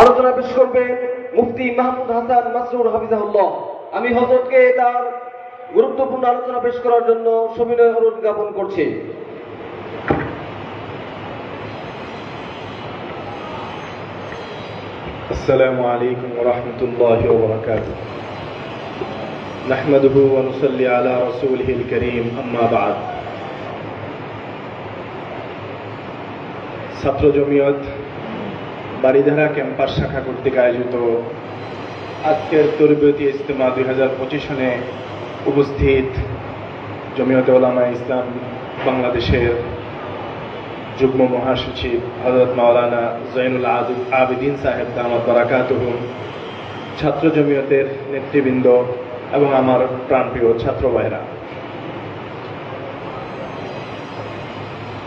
আলোচনা পেশ করবেন মুফতি মাহমুদ হাসান মাসরুর হাফিজাহুল্লাহ আমি হজরতকে তার গুরুত্বপূর্ণ আলোচনা পেশ করার জন্য সবিনয় অনুরোধ জ্ঞাপন করছি السلام عليكم ورحمة الله وبركاته نحمده ونصلي على رسوله الكريم أما بعد ছাত্র জমিয়ত বাড়িধারা ক্যাম্পাস শাখা কর্তৃক আয়োজিত আজকের তরবিয়তি ইজতেমা দুই হাজার পঁচিশ সনে উপস্থিত জমিয়তে ওলামা ইসলাম বাংলাদেশের যুগ্ম মহাসচিব হজরত মাওলানা জৈনুল আদু- আবেদিন সাহেব দামাত বারাকাত ছাত্র জমিয়তের নেতৃবৃন্দ এবং আমার প্রাণপ্রিয় ছাত্র ভাইরা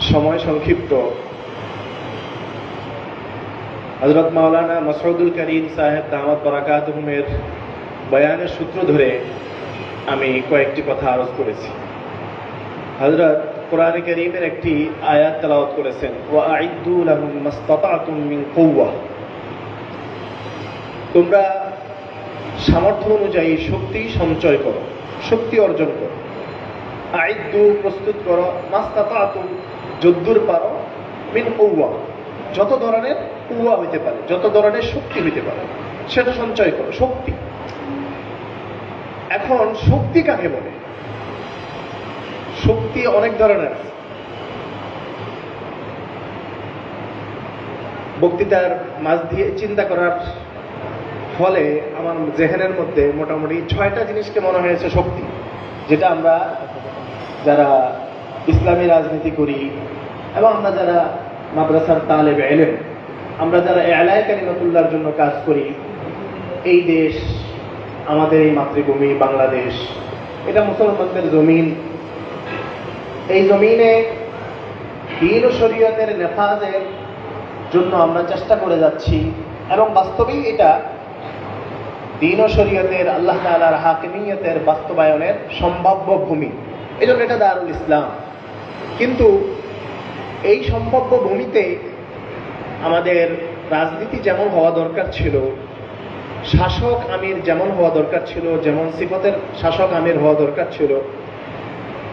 সময় সংক্ষিপ্ত। হজরত মাওলানা মসরুদুল করিম সাহেব দামাত বারাকাত এর বয়ানের সূত্র ধরে আমি কয়েকটি কথা আরোপ করেছি। হজরত কোরআনে করিমের একটি আয়াত তেলাওয়াত করেছেন, ওয়া মাস্তাতাতুম মিন কুওয়া। তোমরা সামর্থ্য অনুযায়ী শক্তি সঞ্চয় করো, শক্তি অর্জন করো। আইদ্দু, প্রস্তুত করো। মাস্তাতাতুম, যদ্দুর পারো। মিন কুওয়া। যত ধরনের কুয়া হইতে পারে, যত ধরনের শক্তি হইতে পারে, সেটা সঞ্চয় করো, শক্তি এখন শক্তি কাকে বলে শক্তি অনেক ধরনের আছে। বক্তৃতার মাঝ দিয়ে চিন্তা করার ফলে আমার জেহেনের মধ্যে মোটামুটি ছয়টা জিনিসকে মনে হয়েছে শক্তি, যেটা আমরা যারা ইসলামী রাজনীতি করি, এবং আমরা যারা মাদ্রাসার তালেব এলেন আমরা যারা এলায় কালিমাতুল্লাহর জন্য কাজ করি, এই দেশ, আমাদের এই মাতৃভূমি বাংলাদেশ, এটা মুসলমানদের জমিন। এই জমিনে দিন শরীয়তের নেফাজের জন্য আমরা চেষ্টা করে যাচ্ছি এবং বাস্তবেই এটা দিন ও শরীয়তের আল্লাহ তালার হাকিমিয়তের বাস্তবায়নের সম্ভাব্য ভূমি। এই জন্য এটা দারুল ইসলাম। কিন্তু এই সম্ভাব্য ভূমিতে আমাদের রাজনীতি যেমন হওয়া দরকার ছিল, শাসক আমির যেমন হওয়া দরকার ছিল, যেমন সিফতের শাসক আমির হওয়া দরকার ছিল,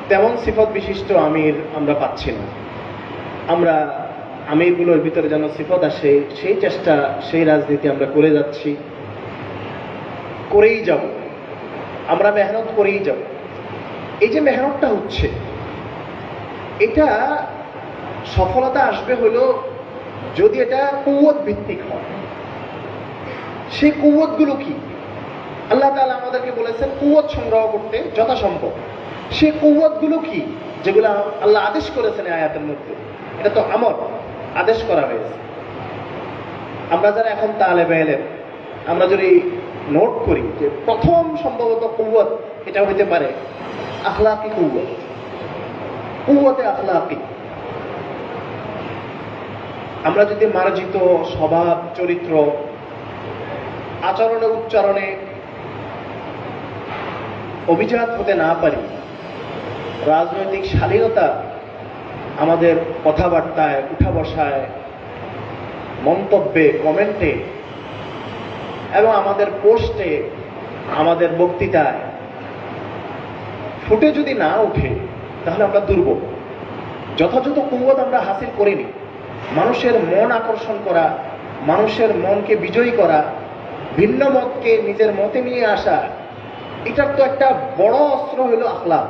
তেমন সিফত বিশিষ্ট আমির আমরা পাচ্ছি না। আমরা আমিরগুলোর ভিতরে যেন সিফত আসে, সেই চেষ্টা, সেই রাজনীতি আমরা করে যাচ্ছি। করেই যাব। আমরা মেহনত করেই যাব। এই যে মেহনতটা হচ্ছে, এটা সফলতা আসবে হলো যদি এটা কুয়ত ভিত্তিক হয়, সেই কুয়তগুলো কি? আল্লাহ তাআলা আমাদেরকে বলেছেন কুয়ত সংগ্রহ করতে যথাসম্ভব। সে কুয়তগুলো কি? যেগুলো আল্লাহ আদেশ করেছেন আয়াতের মধ্যে। এটা তো আমল, আদেশ করা হয়েছে। আমরা যারা এখন তালে বেলেন আমরা যদি নোট করি যে প্রথম সম্ভবত কুয়ত এটা হইতে পারে আখলাকি কুয়ত কুয়তে আখলাকি। আমরা যদি মার্জিত স্বভাব, চরিত্র, আচরণে, উচ্চারণে অভিজাত হতে না পারি, রাজনৈতিক শালীনতা আমাদের কথাবার্তায় উঠা বসায় মন্তব্যে, কমেন্টে এবং আমাদের পোস্টে, আমাদের বক্তৃতায় ফুটে যদি না ওঠে, তাহলে আমরা দুর্বল। যথাযথ কুয়ত আমরা হাসিল করিনি। মানুষের মন আকর্ষণ করা, মানুষের মনকে বিজয়ী করা, ভিন্ন মতকে নিজের মতে নিয়ে আসা, এটার তো একটা বড় অস্ত্র হলো আখলাক।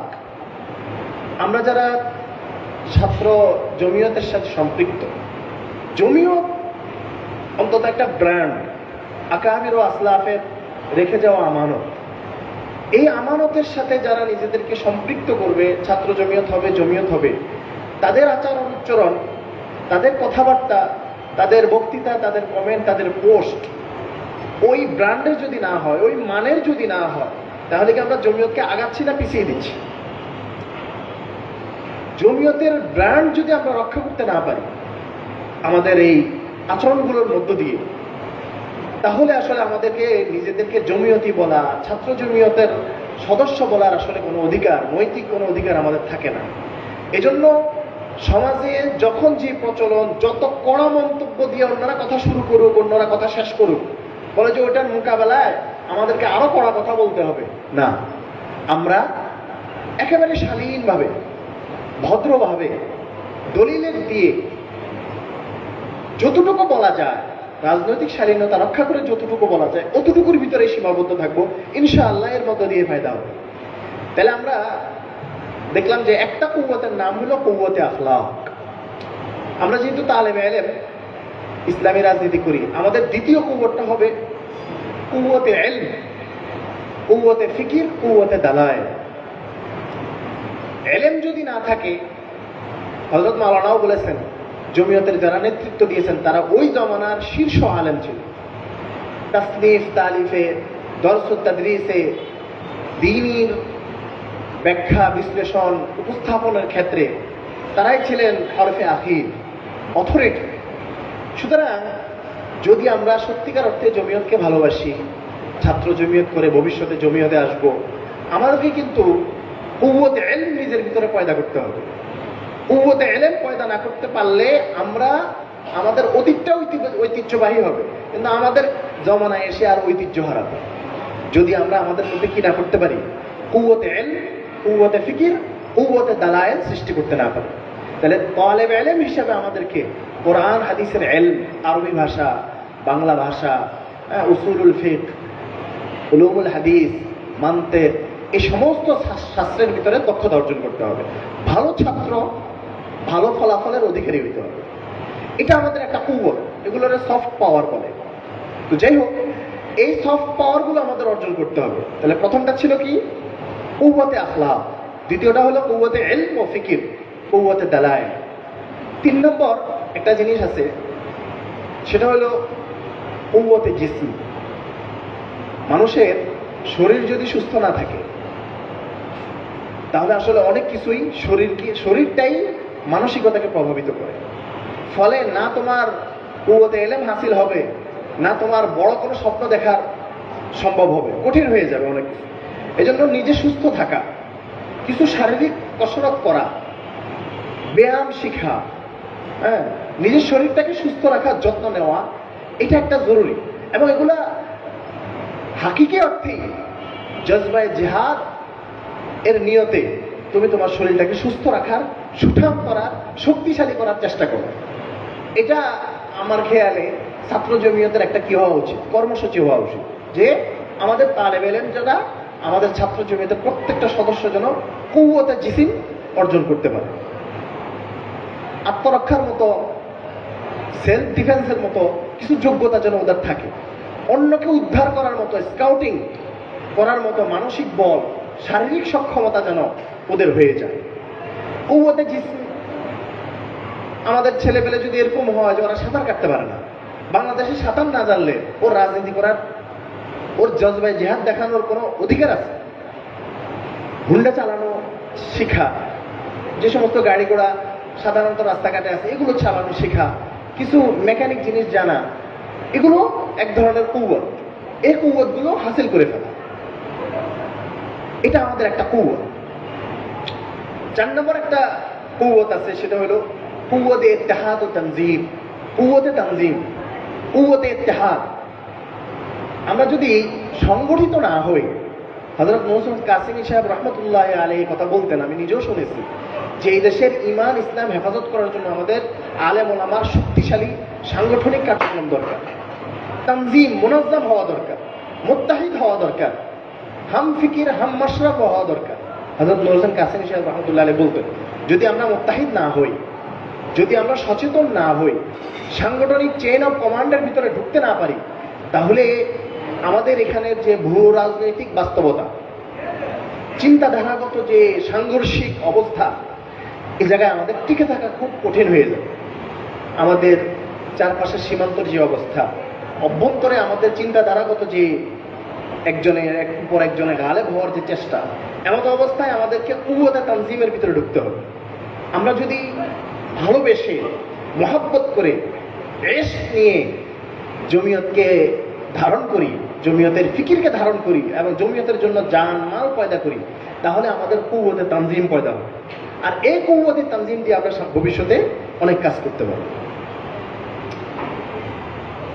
আমরা যারা ছাত্র জমিয়তের সাথে সম্পৃক্ত, জমিয়ত অন্তত একটা ব্র্যান্ড আকাবির ও আসলাফের রেখে যাওয়া আমানত। এই আমানতের সাথে যারা নিজেদেরকে সম্পৃক্ত করবে, ছাত্র জমিয়ত হবে জমিয়ত হবে, তাদের আচার উচ্চারণ তাদের কথাবার্তা, তাদের বক্তৃতা, তাদের কমেন্ট তাদের পোস্ট ওই ব্র্যান্ডের যদি না হয়, ওই মানের যদি না হয়, তাহলে কি আমরা জমিয়তকে আগাচ্ছি না পিছিয়ে দিচ্ছি? জমিয়তের ব্র্যান্ড যদি আমরা রক্ষা করতে না পারি, আমাদের এই আচরণগুলোর মধ্য দিয়ে, তাহলে আসলে আমাদেরকে নিজেদেরকে জমিয়তি বলা, ছাত্র জমিয়তের সদস্য বলার আসলে কোনো অধিকার, নৈতিক কোনো অধিকার আমাদের থাকে না। এজন্য সমাজে যখন যে প্রচলন, যত কড়া মন্তব্য দিয়ে অন্যরা কথা শুরু করুক, অন্যরা কথা শেষ করুক, বলে যে ওটার মোকাবেলায় আমাদেরকে আরও কড়া কথা বলতে হবে। না, আমরা একেবারে শালীনভাবে, ভদ্রভাবে দলিলের দিয়ে যতটুকু বলা যায়, রাজনৈতিক শালীনতা রক্ষা করে যতটুকু বলা যায়, অতটুকুর ভিতরে সীমাবদ্ধ থাকব। ইনশাআল্লাহ এর মধ্য দিয়ে ফায়দা হবে। তাহলে আমরা দেখলাম যে একটা কৌবতের নাম হলো কৌবতে আখলাক। আমরা যেহেতু তালেমে এলেম ইসলামী রাজনীতি করি, আমাদের দ্বিতীয় কৌবতটা হবে কুয়াতে এলম কুয়াতে ফিকির কুয়াতে দালায় এলেম যদি না থাকে হজরত মাওলানাও বলেছেন, জমিয়তের যারা নেতৃত্ব দিয়েছেন, তারা ওই জমানার শীর্ষ আলেম ছিল। তাসনিফ, তালিফে দর্শক তাদরিসে দিনীর ব্যাখ্যা বিশ্লেষণ উপস্থাপনের ক্ষেত্রে তারাই ছিলেন হরফে আখির, অথরিটি। সুতরাং যদি আমরা সত্যিকার অর্থে জমিয়তকে ভালোবাসি, ছাত্র জমিয়ত করে ভবিষ্যতে জমিয়তে আসব, আমাদেরকে কিন্তু কুয়াতে এলম নিজের ভিতরে পয়দা করতে হবে। কুয়াতে এলেম পয়দা না করতে পারলে আমরা আমাদের অতীতটা ঐতিহ্য- ঐতিহ্যবাহী হবে। কিন্তু আমাদের জমানায় এসে আর ঐতিহ্য হারাবে যদি আমরা আমাদের মধ্যে কি না করতে পারি কুয়াতে এল কুয়াতে ফিকির কুয়াতে দালায়েল সৃষ্টি করতে না পারে। তাহলে তলেব এলেম হিসাবে আমাদেরকে কোরআন হাদিসের এল আরবি ভাষা বাংলা ভাষা হ্যাঁ, উসুলুল ফিক উলুমুল হাদিস মানতে এই সমস্ত শাস্ত্রের ভিতরে দক্ষতা অর্জন করতে হবে। ভালো ছাত্র ভালো ফলাফলের অধিকারী হইতে হবে। এটা আমাদের একটা কুবল এগুলোর সফট পাওয়ার বলে। তো যাই হোক এই সফট পাওয়ারগুলো আমাদের অর্জন করতে হবে। তাহলে প্রথমটা ছিল কি? কৌবতে আখলা দ্বিতীয়টা হলো কৌবতে এল ও ফিকির কৌবতে দালায় তিন নম্বর একটা জিনিস আছে, সেটা হলো কৌবতে জিসম। মানুষের শরীর যদি সুস্থ না থাকে, তাহলে আসলে অনেক কিছুই শরীরকে, শরীরটাই মানসিকতাকে প্রভাবিত করে। ফলে না তোমার কুয়াতে এলেম হাসিল হবে, না তোমার বড় কোনো স্বপ্ন দেখার সম্ভব হবে, কঠিন হয়ে যাবে অনেক কিছু। এজন্য নিজে সুস্থ থাকা, কিছু শারীরিক কসরত করা, ব্যায়াম শিখা হ্যাঁ নিজের শরীরটাকে সুস্থ রাখার যত্ন নেওয়া, এটা একটা জরুরি। এবং এগুলা হাকিকে অর্থেই জজবায় জেহাদ এর নিয়তে তুমি তোমার শরীরটাকে সুস্থ রাখার, সুঠাম করার, শক্তিশালী করার চেষ্টা করো। এটা আমার খেয়ালে ছাত্র জমিয়তের একটা কি হওয়া উচিত? কর্মসূচি হওয়া উচিত। যে আমাদের তালেব এলেম যারা আমাদের ছাত্র জমিতে প্রত্যেকটা সদস্য যেন কৌয়তে জিসিম অর্জন করতে পারে। আত্মরক্ষার মতো সেলফ ডিফেন্সের মতো কিছু যোগ্যতা যেন ওদের থাকে। অন্যকে উদ্ধার করার মতো স্কাউটিং করার মতো মানসিক বল, শারীরিক সক্ষমতা যেন ওদের হয়ে যায়। কৌয়াতে জিসিম, আমাদের ছেলেপেলে যদি এরকম হয় যে ওরা সাঁতার কাটতে পারে না, বাংলাদেশে সাঁতার না জানলে ওর রাজনীতি করার ওর জজবায় জেহাদ দেখানোর কোনো অধিকার আছে? হুন্ডা চালানো শিখা, যে সমস্ত গাড়ি ঘোড়া সাধারণত রাস্তাঘাটে আছে, এগুলো চালানো শেখা, কিছু মেকানিক জিনিস জানা, এগুলো এক ধরনের কৌবত এই কৌবতগুলো হাসিল করে ফেলা। এটা আমাদের একটা কৌবত চার নম্বর একটা কৌবত আছে, সেটা হলো কুয়াতে ইত্তেহাদ ও তানজিম। কুয়াতে তানজিম। কুয়াতে ইত্তেহাদ। আমরা যদি সংগঠিত না হই হজরত মৌসুম কাসিমি সাহেব রহমতুল্লাহ আলী কথা বলতেন, আমি নিজেও শুনেছি যে এই দেশের ইমান, ইসলাম হেফাজত করার জন্য আমাদের আলেম ওলামার শক্তিশালী সাংগঠনিক কার্যক্রম দরকার। তানজিম, মুনাজ্জাম হওয়া দরকার, মুত্তাহিদ হওয়া দরকার, হাম ফিকির, হাম মাশরাফ হওয়া দরকার। হজরত মৌসুম কাসিমি সাহেব রহমতুল্লাহ আলী বলতেন, যদি আমরা মুত্তাহিদ না হই, যদি আমরা সচেতন না হই, সাংগঠনিক চেইন অফ কমান্ডের ভিতরে ঢুকতে না পারি, তাহলে আমাদের এখানের যে ভূ রাজনৈতিক বাস্তবতা, চিন্তাধারাগত যে সাংঘর্ষিক অবস্থা এই জায়গায় আমাদের টিকে থাকা খুব কঠিন হয়ে যায়। আমাদের চারপাশের সীমান্তর যে অবস্থা, অভ্যন্তরে আমাদের চিন্তাধারাগত যে একজনের এক উপর একজনের গালে হওয়ার যে চেষ্টা, এমন অবস্থায় আমাদেরকে কুয়াতে তানজিমের ভিতরে ঢুকতে হবে। আমরা যদি ভালোবেসে, মহাব্বত করে বেশ নিয়ে জমিয়তকে ধারণ করি জমিয়তের ফিকিরকে ধারণ করি এবং জমিয়তের জন্য জান, মাল পয়দা করি, তাহলে আমাদের কুয়াতে তানজিম পয়দা হবে। আর এই কৌয়াতে তানজিম দিয়ে আমরা ভবিষ্যতে অনেক কাজ করতে পারব।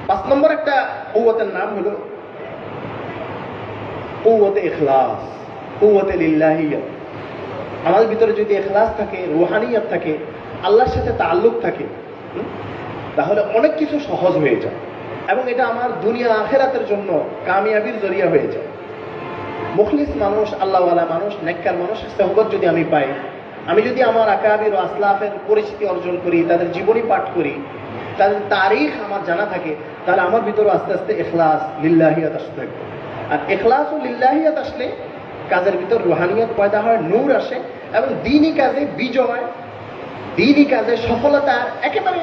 পাঁচ নম্বর একটা কৌয়াতের নাম হলো কৌয়াতে ইখলাস কৌয়াতে লিল্লাহিয়াত। আমাদের ভিতরে যদি এখলাস থাকে, রুহানিয়াত থাকে, আল্লাহর সাথে তাল্লুক থাকে তাহলে অনেক কিছু সহজ হয়ে যায়। এবং এটা আমার দুনিয়া আখেরাতের জন্য কামিয়াবির জরিয়া হয়ে যায়। মুখলিস মানুষ, আল্লাহওয়ালা মানুষ, নেককার মানুষ, সহবত যদি আমি পাই, আমি যদি আমার আকাবির ও আসলাফের পরিচিতি অর্জন করি, তাদের জীবনী পাঠ করি, তাদের তারিখ আমার জানা থাকে, তাহলে আমার ভিতরে আস্তে আস্তে এখলাস লিল্লাহিয়াত আসতে থাকবে। আর এখলাস ও লিল্লাহিয়াত আসলে কাজের ভিতর রুহানিয়ত পয়দা হয়, নূর আসে এবং দিনই কাজে বিজয় দিনই কাজে সফলতা, একেবারে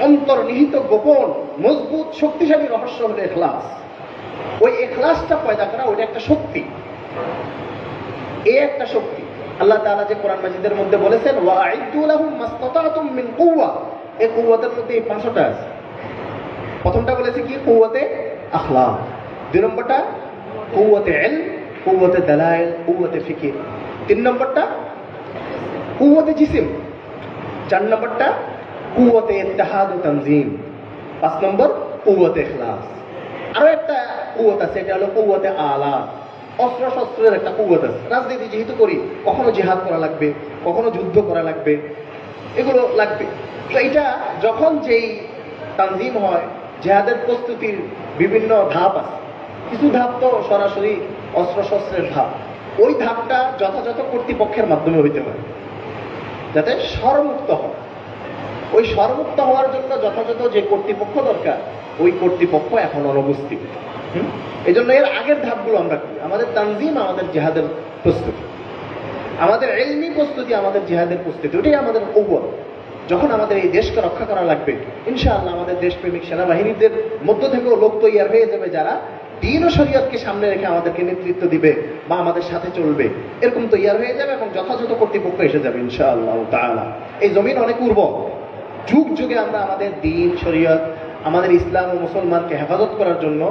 অন্তর্নিহিত গোপন, মজবুত, শক্তিশালী রহস্য হলো এখলাস। ওই এখলাসটা পয়দা করা, ওইটা একটা শক্তি। এ একটা শক্তি। আল্লাহ তাআলা যে কোরআন মাজিদের মধ্যে বলেছেন মিন কুওয়া। এই কুওয়াতের মধ্যে এই আছে। প্রথমটা বলেছে কি? কুওয়াতে আখলাক। দুই নম্বরটা, কুওয়াতে ইলম, কুওয়াতে দালাইল, কুওয়াতে ফিকির। তিন নম্বরটা, কুওয়াতে জিসিম। চার নম্বরটা কুওয়াতে ইত্তেহাদ ও তানজিম পাঁচ নম্বর কুওয়াতে ইখলাস আরও একটা কুয়াত আছে এটা হলো কুয়াতে আলা অস্ত্র শস্ত্রের একটা কুয়াত আছে রাজনীতি যেহেতু করি কখনো জিহাদ করা লাগবে কখনো যুদ্ধ করা লাগবে এগুলো লাগবে তো এটা যখন যেই তানজিম হয় জেহাদের প্রস্তুতির বিভিন্ন ধাপ আছে কিছু ধাপ তো সরাসরি অস্ত্র শস্ত্রের ধাপ ওই ধাপটা যথাযথ কর্তৃপক্ষের মাধ্যমে হইতে হয় যাতে স্বরমুক্ত হয় ওই স্বরমুক্ত হওয়ার জন্য যথাযথ যে কর্তৃপক্ষ দরকার, ওই কর্তৃপক্ষ এখন অনুপস্থিত? এই জন্য এর আগের ধাপগুলো আমরা করি। আমাদের তানজিম, আমাদের জেহাদের প্রস্তুতি। আমাদের এলমি প্রস্তুতি, আমাদের জেহাদের প্রস্তুতি। ওটাই আমাদের কৌবল যখন আমাদের এই দেশকে রক্ষা করা লাগবে, ইনশাআল্লাহ আমাদের দেশপ্রেমিক সেনাবাহিনীদের মধ্য থেকেও লোক তৈয়ার হয়ে যাবে যারা দিন ও শরীয়তকে সামনে রেখে আমাদেরকে নেতৃত্ব দিবে বা আমাদের সাথে চলবে। এরকম তৈয়ার হয়ে যাবে এবং যথাযথ কর্তৃপক্ষ এসে যাবে, ইনশাআল্লাহ তাআলা। এই জমিন অনেক উর্বর। যুগ যুগে আমরা আমাদের দিন, শরীয়ত, আমাদের ইসলাম ও মুসলমানকে হেফাজত করার জন্য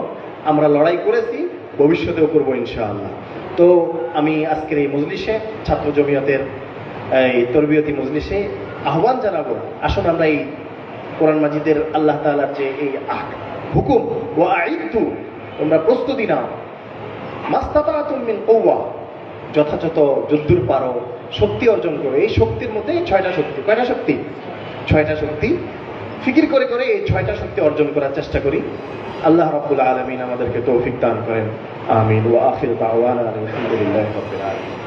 আমরা লড়াই করেছি, ভবিষ্যতেও করব ইনশাআল্লাহ। তো আমি আজকের এই মজলিসে, ছাত্র জমিয়তের এই তরবিয়তি মজলিসে আহ্বান জানাব, আসুন আমরা এই কোরআন মাজিদের আল্লাহ তাআলার যে এই হুকুম ও আইতু তোমরা প্রস্তুতি নাও। মাস্তাতাতুম মিন কৌয়া যথাযথ যদ্দুর পারো শক্তি অর্জন করো। এই শক্তির মধ্যে ছয়টা শক্তি, কয়টা শক্তি? ছয়টা শক্তি। ফিকির করে করে এই ছয়টা শক্তি অর্জন করার চেষ্টা করি। আল্লাহ রাবুল আলমিন আমাদেরকে তৌফিক দান করেন। আমিন। ও আফির আলহামদুলিল্লাহি